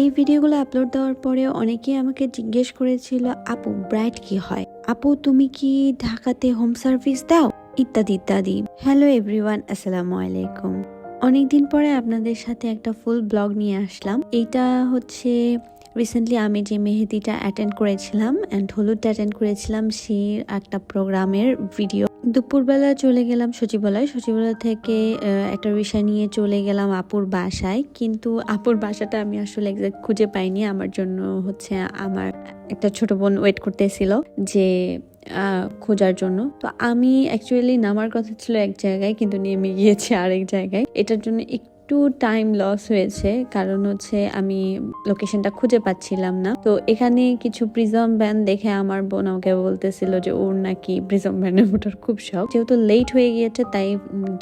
এই ভিডিওগুলো আপলোড দেওয়ার পরে অনেকেই আমাকে জিজ্ঞেস করেছিল, আপু ব্রাইট কি হয়? আপু, তুমি কি ঢাকাতে হোম সার্ভিস দাও? ইত্যাদি ইত্যাদি। হ্যালো এভরিওয়ান আসসালামু আলাইকুম। অনেকদিন পরে আপনাদের সাথে একটা ফুল ব্লগ নিয়ে আসলাম। এইটা হচ্ছে রিসেন্টলি আমি যে মেহেদিটা অ্যাটেন্ড করেছিলাম অ্যান্ড হলুদটা অ্যাটেন্ড করেছিলাম, সেই একটা প্রোগ্রামের ভিডিও দুপুরবেলা চলে গেলাম সচিবালয়। সচিবালয় থেকে একটা বিষয় নিয়ে চলে গেলাম আপুর বাসায়। কিন্তু আপুর বাসাটা আমি আসলে একজাক্ট খুঁজে পাইনি। আমার জন্য হচ্ছে আমার একটা ছোট বোন ওয়েট করতেছিল যে খোঁজার জন্য। তো আমি অ্যাকচুয়ালি নামার কথা ছিল এক জায়গায়, কিন্তু নেমে গিয়েছি আরেক জায়গায়। এটার জন্য একটু টাইম লস হয়েছে, কারণ হচ্ছে আমি লোকেশনটা খুঁজে পাচ্ছিলাম না। তো এখানে কিছু প্রিজম ব্যান দেখে আমার বোন আমাকে বলতেছিল যে, ওর নাকি প্রিজম ব্যানের ওঠার খুব শখ। যেহেতু লেট হয়ে গিয়েছে, তাই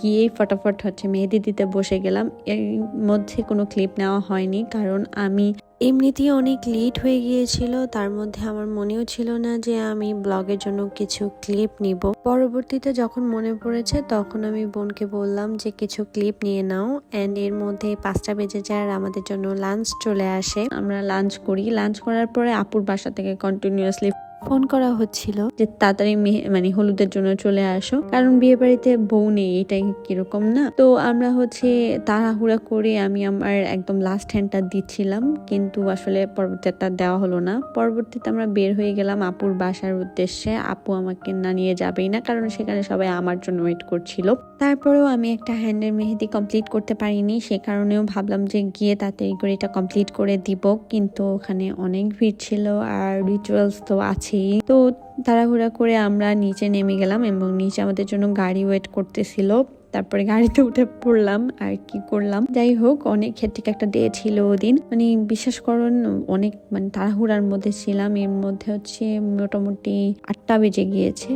গিয়েই ফটাফট হচ্ছে মেহেদি দিতে বসে গেলাম। এর মধ্যে কোনো ক্লিপ নেওয়া হয়নি, কারণ আমি এমনিতেই অনেক লেট হয়ে গিয়েছিল, তার মধ্যে আমার মনেও ছিল না যে আমি ব্লগের জন্য কিছু ক্লিপ নিব। পরবর্তীতে যখন মনে পড়েছে, তখন আমি বোনকে বললাম যে কিছু ক্লিপ নিয়ে নাও অ্যান্ড এর মধ্যে পাঁচটা বেজে যায় আর আমাদের জন্য লাঞ্চ চলে আসে। আমরা লাঞ্চ করি। লাঞ্চ করার পরে আপুর বাসা থেকে কন্টিনিউয়াসলি ফোন করা হচ্ছিল যে তাড়াতাড়ি মানে হলুদের জন্য চলে আসো। কারণ বিয়ে বাড়িতে বউ নেই এটাই কীরকম না? তো আমরা হচ্ছে তাড়াহুড়া করে আমি আমার একদম লাস্ট হ্যান্ডটা দিচ্ছিলাম। কিন্তু আসলে পরবর্তীটা দেওয়া হলো না। পরবর্তীতে আমরা বের হয়ে গেলাম আপুর বাসার উদ্দেশ্যে। আপু আমাকে না নিয়ে যাবেই না, কারণ সেখানে সবাই আমার জন্য ওয়েট করছিল। তারপরেও আমি একটা হ্যান্ডের মেহেদি কমপ্লিট করতে পারিনি। সে কারণেও ভাবলাম যে গিয়ে তাড়াতাড়ি করে এটা কমপ্লিট করে দিব। কিন্তু ওখানে অনেক ভিড় ছিল আর রিচুয়ালস তো আছেই তো তাড়াহুড়া করে আমরা নিচে নেমে গেলাম এবং নিচে আমাদের জন্য গাড়ি ওয়েট করতেছিল। তারপরে গাড়িতে উঠে পড়লাম আর কি করলাম। যাই হোক, অনেক হেট্টিক একটা ডে ছিল ওদিন। মানে বিশ্বাস করুন, অনেক মানে তাড়াহুড়ার মধ্যে ছিলাম। এর মধ্যে হচ্ছে মোটামুটি আটটা বেজে গিয়েছে।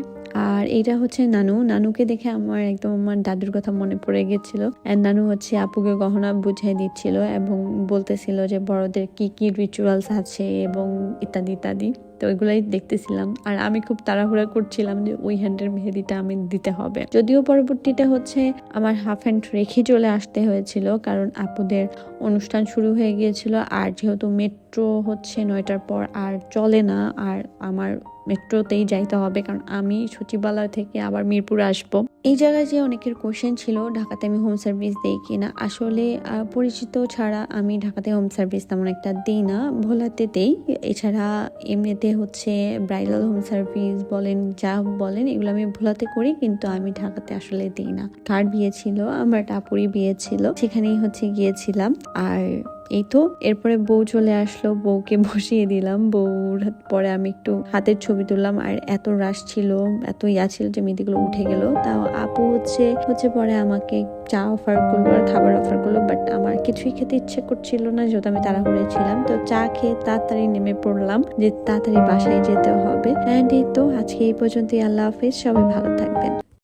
আর এটা হচ্ছে নানু। নানুকে দেখে আমার একদম আমার দাদুর কথা মনে পড়ে গেছিল। নানু হচ্ছে আপুকে গহনা বুঝিয়ে দিচ্ছিল এবং বলতেছিল যে বড়দের কি কি রিচুয়ালস আছে এবং ইত্যাদি ইত্যাদি। তো ওইগুলাই দেখতেছিলাম। আর আমি খুব তাড়াহুড়া করছিলাম যে ওই হ্যান্ডের মেহেদিটা আমি দিতে হবে। যদিও পরবর্তীটা হচ্ছে আমার হাফ হ্যান্ড রেখে চলে আসতে হয়েছিল, কারণ আপুদের অনুষ্ঠান শুরু হয়ে গিয়েছিল। আর যেহেতু মেট্রো হচ্ছে নয়টার পর আর চলে না, আর আমার মেট্রোতেই যাইতে হবে, কারণ আমি সচিবালয় থেকে আবার মিরপুরে আসব। এই জায়গায় যে অনেকের কোশ্চেন ছিল, ঢাকাতে আমি হোম সার্ভিস দিই কিনা, আসলে পরিচিত ছাড়া আমি ঢাকাতে হোম সার্ভিস তেমন একটা দিই না, ভোলাতে দেই। এছাড়া এমনিতে হচ্ছে ব্রাইডাল হোম সার্ভিস বলেন, যা বলেন, এগুলো আমি ভোলাতে করি, কিন্তু আমি ঢাকাতে আসলে দিই না। কার বিয়ে ছিল, আমার টাপুরি বিয়ে ছিল, সেখানেই হচ্ছে গিয়েছিলাম। আর এই তো, এরপরে বউ চলে আসলো, বউকে বসিয়ে দিলাম। বউর পরে আমি একটু হাতের ছবি তুললাম, আর এত রাশ ছিল, এত ইয়া ছিল যে মেয়েদিগুলো উঠে গেল। তাও আপু হচ্ছে হচ্ছে পরে আমাকে চা অফার করল আর খাবার অফার করল বাট আমার কিছুই খেতে ইচ্ছে করছিল না, যেহেতু আমি তাড়াহুড়ে ছিলাম। তো চা খেয়ে তাড়াতাড়ি নেমে পড়লাম যে তাড়াতাড়ি বাসায় যেতে হবে। অ্যান্ড এই তো, আজকে এই পর্যন্তই, আল্লাহ হাফিজ, সবাই ভালো থাকবেন।